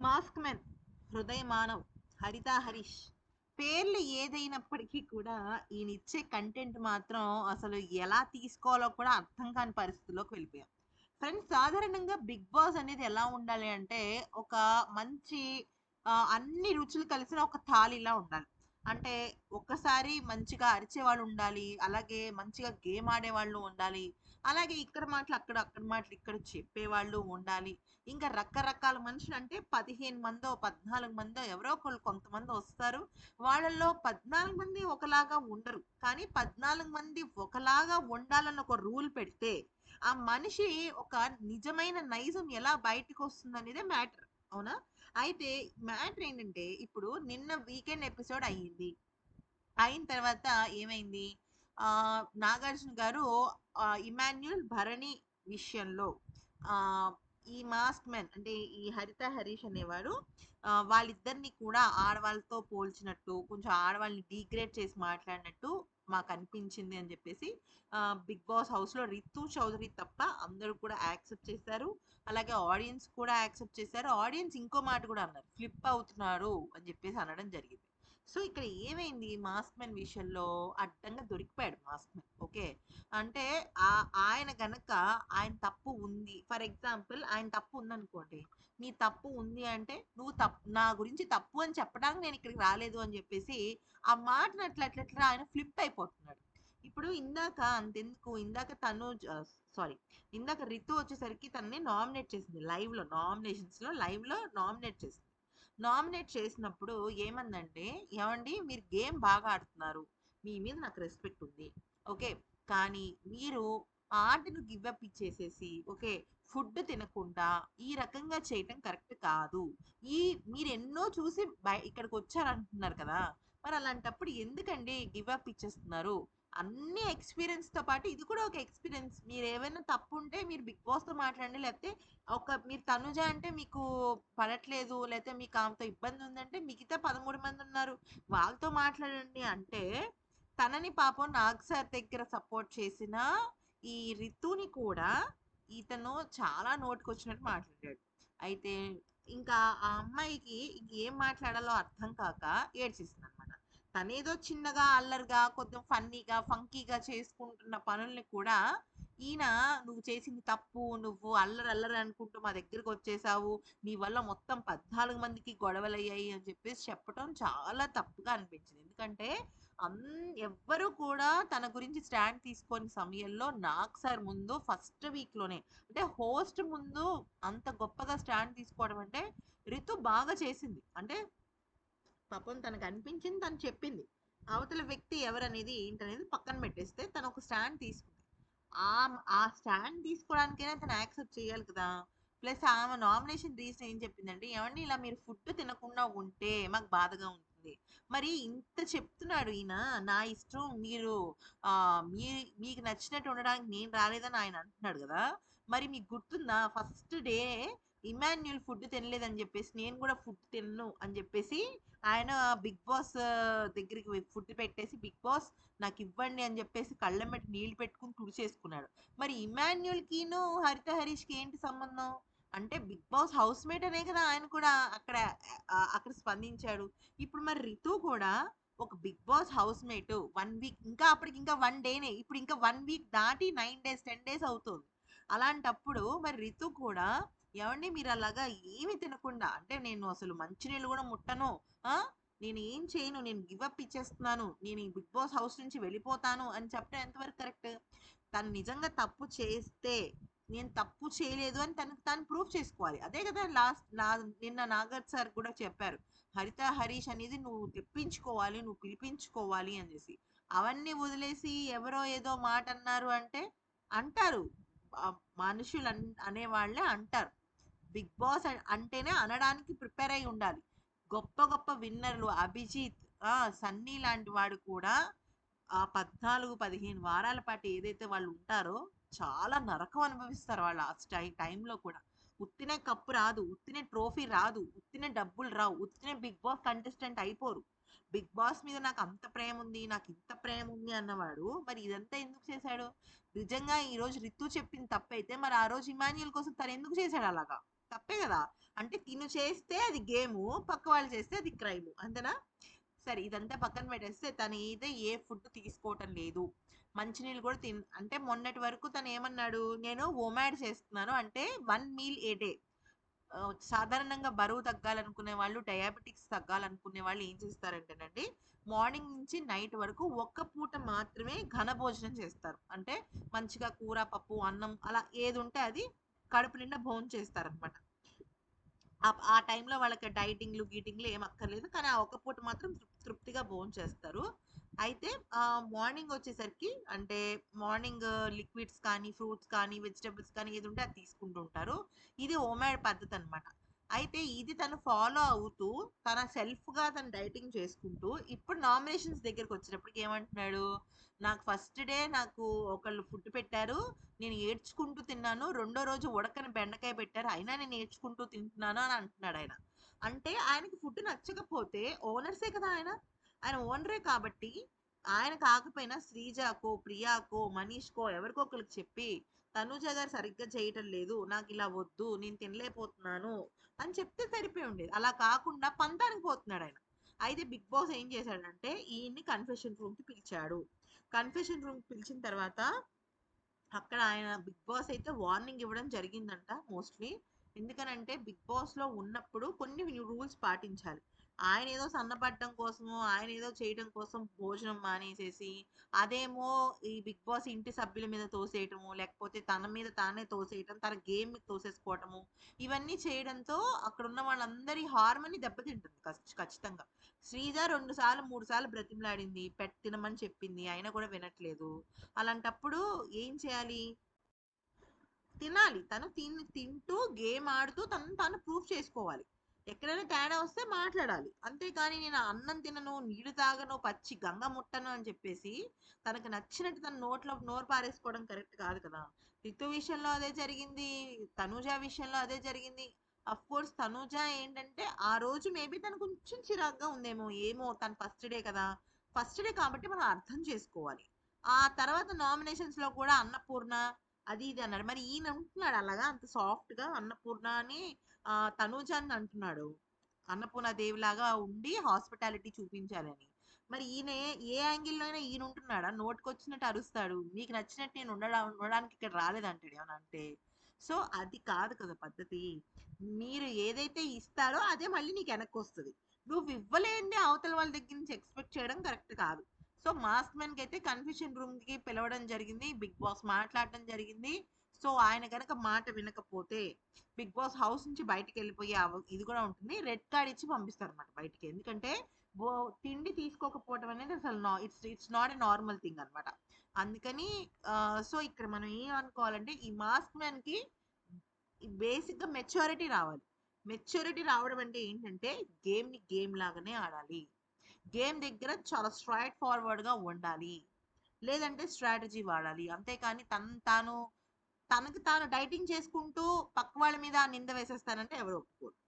Mask men హృదయ మానవ్ హరిత హరీష్. పేర్లు ఏదైనప్పటికీ కూడా ఈయన ఇచ్చే కంటెంట్ మాత్రం అసలు ఎలా తీసుకోవాలో కూడా అర్థం కాని పరిస్థితిలోకి వెళ్ళిపోయాం. ఫ్రెండ్స్ సాధారణంగా బిగ్ బాస్ అనేది ఎలా ఉండాలి అంటే ఒక మంచి అన్ని రుచులు కలిసిన ఒక థాలీలా ఉండాలి. అంటే ఒక్కసారి మంచిగా అరిచే వాళ్ళు ఉండాలి అలాగే మంచిగా గేమ్ ఆడే వాళ్ళు ఉండాలి అలాగే ఇక్కడ మాటలు అక్కడ అక్కడ మాటలు ఇక్కడ చెప్పేవాళ్ళు ఉండాలి. ఇంకా రకరకాల మనుషులు అంటే పదిహేను మందో పద్నాలుగు మందో ఎవరో ఒకళ్ళు కొంతమంది వస్తారు. వాళ్ళల్లో పద్నాలుగు మంది ఒకలాగా ఉండరు. కానీ పద్నాలుగు మంది ఒకలాగా ఉండాలని ఒక రూల్ పెడితే ఆ మనిషి ఒక నిజమైన నైజం ఎలా బయటకు వస్తుంది అనేదే మ్యాటర్. అవునా? అయితే మ్యాటర్ ఏంటంటే ఇప్పుడు నిన్న వీకెండ్ ఎపిసోడ్ అయ్యింది. అయిన తర్వాత ఏమైంది? నాగార్జున గారు ఇమాన్యుల్ భరణి విషయంలో ఈ మాస్క్ మెన్ అంటే ఈ హరిత హరీష్ అనేవారు వాళ్ళిద్దరిని కూడా ఆడవాళ్ళతో పోల్చినట్టు కొంచెం ఆడవాళ్ళని డీగ్రేడ్ చేసి మాట్లాడినట్టు మాకు అనిపించింది అని చెప్పేసి బిగ్ బాస్ హౌస్లో రితు చౌదరి తప్ప అందరూ కూడా యాక్సెప్ట్ చేశారు. అలాగే ఆడియన్స్ కూడా యాక్సెప్ట్ చేశారు. ఆడియన్స్ ఇంకో మాట కూడా అన్నారు ఫ్లిప్ అవుతున్నారు అని చెప్పేసి అనడం జరిగింది. సో ఇక్కడ ఏమైంది మాస్క్ మెన్ విషయంలో? అడ్డంగా దొరికిపోయాడు మాస్క్ మెన్ ఓకే? అంటే ఆ ఆయన గనక ఆయన తప్పు ఉంది. ఫర్ ఎగ్జాంపుల్ ఆయన తప్పు ఉందనుకోండి. నీ తప్పు ఉంది అంటే నువ్వు తప్పు నా గురించి తప్పు అని చెప్పడానికి నేను ఇక్కడికి రాలేదు అని చెప్పేసి ఆ మాటను అట్లా అట్లా ఆయన ఫ్లిప్ అయిపోతున్నాడు. ఇప్పుడు ఇందాక అంతెందుకు? ఇందాక తను సారీ ఇందాక రితు వచ్చేసరికి తనని నామినేట్ చేసింది. లైవ్లో నామినేషన్స్లో లైవ్లో నామినేట్ చేసింది. నామినేట్ చేసినప్పుడు ఏమందంటే ఏమండి మీరు గేమ్ బాగా ఆడుతున్నారు. మీ మీద నాకు రెస్పెక్ట్ ఉంది. ఓకే కానీ మీరు ఆ ఆటను గివ్ అప్ ఇచ్చేసేసి ఓకే ఫుడ్ తినకుండా ఈ రకంగా చేయటం కరెక్ట్ కాదు. ఈ మీరు ఎన్నో చూసి బయ ఇక్కడికి వచ్చారంటున్నారు కదా! మరి అలాంటప్పుడు ఎందుకండి గివ్ అప్ ఇచ్చేస్తున్నారు? అన్ని ఎక్స్పీరియన్స్తో పాటు ఇది కూడా ఒక ఎక్స్పీరియన్స్. మీరు ఏమైనా తప్పు ఉంటే మీరు బిగ్ బాస్తో మాట్లాడండి లేకపోతే ఒక మీరు తనుజ అంటే మీకు పడట్లేదు లేకపోతే మీకు ఆమెతో ఇబ్బంది ఉందంటే మిగతా పదమూడు మంది ఉన్నారు వాళ్ళతో మాట్లాడండి. అంటే తనని పాపం నాగ్ సార్ దగ్గర సపోర్ట్ చేసిన ఈ రితుని కూడా ఇతను చాలా నోటుకొచ్చినట్టు మాట్లాడాడు. అయితే ఇంకా ఆ అమ్మాయికి ఏం మాట్లాడాలో అర్థం కాక ఏడ్చేసింది అనమాట తనేదో చిన్నగా అల్లరిగా కొంచెం ఫన్నీగా ఫంకీగా చేసుకుంటున్న పనుల్ని కూడా ఈయన నువ్వు చేసింది తప్పు నువ్వు అల్లరి అల్లరి అనుకుంటూ మా దగ్గరికి వచ్చేసావు. నీ వల్ల మొత్తం పద్నాలుగు మందికి గొడవలయ్యాయి అని చెప్పేసి చెప్పడం చాలా తప్పుగా అనిపించింది. ఎందుకంటే అన్ ఎవ్వరు కూడా తన గురించి స్టాండ్ తీసుకొని సమయంలో నాకు సార్ ముందు ఫస్ట్ వీక్లోనే అంటే హోస్ట్ ముందు అంత గొప్పగా స్టాండ్ తీసుకోవడం అంటే రితు బాగా చేసింది. అంటే పాపం తనకు అనిపించింది తను చెప్పింది. అవతల వ్యక్తి ఎవరనేది ఏంటనేది పక్కన పెట్టేస్తే తను ఒక స్టాండ్ తీసుకుంది. ఆ ఆ స్టాండ్ తీసుకోవడానికైనా తను యాక్సెప్ట్ చేయాలి కదా. ప్లస్ ఆమె నామినేషన్ రీజన్ ఏం చెప్పిందంటే ఏమండి ఇలా మీరు ఫుడ్ తినకుండా ఉంటే మాకు బాధగా ఉంటుంది. మరి ఇంత చెప్తున్నాడు ఈయన నా ఇష్టం మీరు మీ మీకు నచ్చినట్టు ఉండడానికి నేను రాలేదని ఆయన అంటున్నాడు కదా. మరి మీకు గుర్తుందా? ఫస్ట్ డే ఇమాన్యుల్ ఫుడ్ తినలేదని చెప్పేసి నేను కూడా ఫుడ్ తినను అని చెప్పేసి ఆయన బిగ్ బాస్ దగ్గరికి ఫుడ్ పెట్టేసి బిగ్ బాస్ నాకు ఇవ్వండి అని చెప్పేసి కళ్ళం పెట్టి నీళ్ళు పెట్టుకుని తుడిచేసుకున్నాడు మరి ఇమాన్యుల్కిను హరిత హరీష్కి ఏంటి సంబంధం? అంటే బిగ్ బాస్ హౌస్ మేట్ అనే కదా ఆయన కూడా అక్కడ అక్కడ స్పందించాడు. ఇప్పుడు మరి రితు కూడా ఒక Bigg Boss housemate one week ఇంకా అప్పటికి ఇంకా వన్ డేనే ఇప్పుడు ఇంకా వన్ వీక్ దాటి నైన్ డేస్ టెన్ డేస్ అవుతుంది. అలాంటప్పుడు మరి రితు కూడా ఏమండి మీరు అలాగా ఏమి తినకుండా అంటే నేను అసలు మంచినీళ్ళు కూడా ముట్టను నేను ఏం చేయను నేను గివప్ ఇచ్చేస్తున్నాను నేను ఈ బిగ్ బాస్ హౌస్ నుంచి వెళ్ళిపోతాను అని చెప్పడం ఎంతవరకు కరెక్ట్? తను నిజంగా తప్పు చేస్తే నేను తప్పు చేయలేదు అని తనకు తాను ప్రూవ్ చేసుకోవాలి. అదే కదా లాస్ట్ నా నిన్న నాగర్ సార్ కూడా చెప్పారు హరిత హరీష్ అనేది నువ్వు తెప్పించుకోవాలి నువ్వు పిలిపించుకోవాలి అనేసి. అవన్నీ వదిలేసి ఎవరో ఏదో మాట అన్నారు అంటే అంటారు. మనుషులు అన్ అనేవాళ్ళే అంటారు. బిగ్ బాస్ అంటేనే అనడానికి ప్రిపేర్ అయి ఉండాలి. గొప్ప గొప్ప విన్నర్లు అభిజిత్ ఆ సన్నీ లాంటి వాడు కూడా ఆ పద్నాలుగు పదిహేను వారాల పాటు ఏదైతే వాళ్ళు ఉంటారో చాలా నరకం అనుభవిస్తారు వాళ్ళు ఆ స్టై టైంలో కూడా. ఉత్తినే కప్పు రాదు ఉత్తినే ట్రోఫీ రాదు ఉత్తినే డబ్బులు రావు ఉత్తినే బిగ్ బాస్ కంటెస్టెంట్ అయిపోరు. బిగ్ బాస్ మీద నాకు అంత ప్రేమ ఉంది నాకు ఇంత ప్రేమ ఉంది అన్నవాడు మరి ఇదంతా ఎందుకు చేశాడు? నిజంగా ఈరోజు రితు చెప్పింది తప్పైతే మరి ఆ రోజు ఇమాన్యుల్ కోసం తను ఎందుకు చేశాడు అలాగా? తప్పే కదా? అంటే తిను చేస్తే అది గేము పక్క వాళ్ళు చేస్తే అది క్రైమ్ అంతేనా? సరే ఇదంతా పక్కన పెట్టేస్తే తను అయితే ఏ ఫుడ్ తీసుకోవటం లేదు మంచినీళ్ళు కూడా తిన్ అంటే మొన్నటి వరకు తను ఏమన్నాడు నేను ఓమాడ్ చేస్తున్నాను అంటే వన్ మీల్ ఏ డే. సాధారణంగా బరువు తగ్గాలనుకునే వాళ్ళు డయాబెటిక్స్ తగ్గాలనుకునే వాళ్ళు ఏం చేస్తారంటేనండి మార్నింగ్ నుంచి నైట్ వరకు ఒక్క పూట మాత్రమే ఘన భోజనం చేస్తారు. అంటే మంచిగా కూర పప్పు అన్నం అలా ఏది ఉంటే అది కడుపు నిండా భోజనం చేస్తారనమాట ఆ టైంలో వాళ్ళకి డైటింగ్లు గీటింగ్లు ఏం అక్కర్లేదు. కానీ ఆ ఒక్క పూట మాత్రం తృప్- తృప్తిగా భోజనం చేస్తారు. అయితే మార్నింగ్ వచ్చేసరికి అంటే మార్నింగ్ లిక్విడ్స్ కానీ ఫ్రూట్స్ కానీ వెజిటబుల్స్ కానీ ఏది ఉంటే అది తీసుకుంటూ ఉంటారు. ఇది ఓమాడ్ పద్ధతి అన్నమాట. అయితే ఇది తను ఫాలో అవుతూ తన సెల్ఫ్గా తను డైటింగ్ చేసుకుంటూ ఇప్పుడు నామినేషన్స్ దగ్గరికి వచ్చినప్పటికి ఏమంటున్నాడు? నాకు ఫస్ట్ డే నాకు ఒకళ్ళు ఫుడ్ పెట్టారు నేను ఏడ్చుకుంటూ తిన్నాను రెండో రోజు ఉడకని బెండకాయ పెట్టారు అయినా నేను ఏడ్చుకుంటూ తింటున్నాను అని అంటున్నాడు ఆయన. అంటే ఆయనకి ఫుడ్ నచ్చకపోతే ఓనర్సే కదా ఆయన. ఆయన ఓనరే కాబట్టి ఆయన కాకపోయినా శ్రీజాకో ప్రియాకో మనీష్కో ఎవరికో ఒకరికి చెప్పి తనూజ గారు సరిగ్గా చేయటం లేదు నాకు ఇలా వద్దు నేను తినలేకపోతున్నాను అని చెప్తే సరిపోయి ఉండేది. అలా కాకుండా పంతానికి పోతున్నాడు ఆయన. అయితే బిగ్ బాస్ ఏం చేశాడంటే ఈయన్ని కన్ఫెషన్ రూమ్కి పిలిచాడు. కన్ఫెషన్ రూమ్కి పిలిచిన తర్వాత అక్కడ ఆయన బిగ్ బాస్ అయితే వార్నింగ్ ఇవ్వడం జరిగిందంట మోస్ట్లీ ఎందుకనంటే బిగ్ బాస్లో ఉన్నప్పుడు కొన్ని రూల్స్ పాటించాలి. ఆయన ఏదో సన్నపడటం కోసము ఆయన ఏదో చేయడం కోసం భోజనం మానేసేసి అదేమో ఈ బిగ్ బాస్ ఇంటి సభ్యుల మీద తోసేయటము లేకపోతే తన మీద తానే తోసేయటం తన గేమ్ మీద తోసేసుకోవటము ఇవన్నీ చేయడంతో అక్కడ ఉన్న వాళ్ళందరి హార్మోని దెబ్బతింటుంది ఖచ్చితంగా. శ్రీజ రెండు సార్లు మూడు సార్లు బ్రతిమలాడింది పెట్ తినమని చెప్పింది అయినా కూడా వినట్లేదు. అలాంటప్పుడు ఏం చేయాలి? తినాలి. తను తిన్ తింటూ గేమ్ ఆడుతూ తను తాను ప్రూఫ్ చేసుకోవాలి. ఎక్కడైనా తేడా వస్తే మాట్లాడాలి. అంతేకాని నేను అన్నం తినను నీళ్ళు తాగను పచ్చి గంగ ముట్టను అని చెప్పేసి తనకు నచ్చినట్టు తన నోట్లో నోరు పారేసుకోవడం కరెక్ట్ కాదు కదా. రితు విషయంలో అదే జరిగింది తనూజ విషయంలో అదే జరిగింది. అఫ్ కోర్స్ తనూజ ఏంటంటే ఆ రోజు మేబీ తను కొంచెం చిరాగ్గా ఉందేమో ఏమో తను ఫస్ట్ డే కదా. ఫస్ట్ డే కాబట్టి మనం అర్థం చేసుకోవాలి. ఆ తర్వాత నామినేషన్స్లో కూడా అన్నపూర్ణ అది ఇది అన్నాడు. మరి ఈయన అంటున్నాడు అలాగా అంత సాఫ్ట్గా అన్నపూర్ణ అని తనూజ అని అంటున్నాడు. అన్నపూర్ణ దేవి లాగా ఉండి హాస్పిటాలిటీ చూపించాలని. మరి ఈయన ఏ- యాంగిల్లో అయినా ఈయన ఉంటున్నాడా? నోటికి వచ్చినట్టు అరుస్తాడు. నీకు నచ్చినట్టు నేను ఉండడా ఉండడానికి ఇక్కడ రాలేదంటాడు ఏమన్నా అంటే. సో అది కాదు కదా పద్ధతి. మీరు ఏదైతే ఇస్తారో అదే మళ్ళీ నీకు వెనక్కి వస్తుంది. నువ్వు ఇవ్వలేంది అవతల వాళ్ళ దగ్గర నుంచి ఎక్స్పెక్ట్ చేయడం కరెక్ట్ కాదు. సో మాస్క్ మ్యాన్కి అయితే కన్ఫ్యూషన్ రూమ్కి పిలవడం జరిగింది. బిగ్ బాస్ మాట్లాడడం జరిగింది. సో ఆయన గనక మాట వినకపోతే బిగ్ బాస్ హౌస్ నుంచి బయటకు వెళ్ళిపోయే ఇది కూడా ఉంటుంది. రెడ్ కార్డ్ ఇచ్చి పంపిస్తారు అనమాట బయటికి. ఎందుకంటే తిండి తీసుకోకపోవడం అనేది అసలు it's it's not a normal thing అనమాట అందుకని సో ఇక్కడ మనం ఏం అనుకోవాలంటే ఈ మాస్క్ మ్యాన్కి బేసిక్గా మెచ్యూరిటీ రావాలి. మెచ్యూరిటీ రావడం అంటే ఏంటంటే గేమ్ని గేమ్ లాగానే ఆడాలి. గేమ్ దగ్గర చాలా స్ట్రైట్ ఫార్వర్డ్గా ఉండాలి. లేదంటే స్ట్రాటజీ వాడాలి. అంతేకాని తను తాను తనకు తాను డైటింగ్ చేసుకుంటూ పక్క వాళ్ళ మీద నింద వేసేస్తానంటే ఎవరు ఒప్పుకోరు.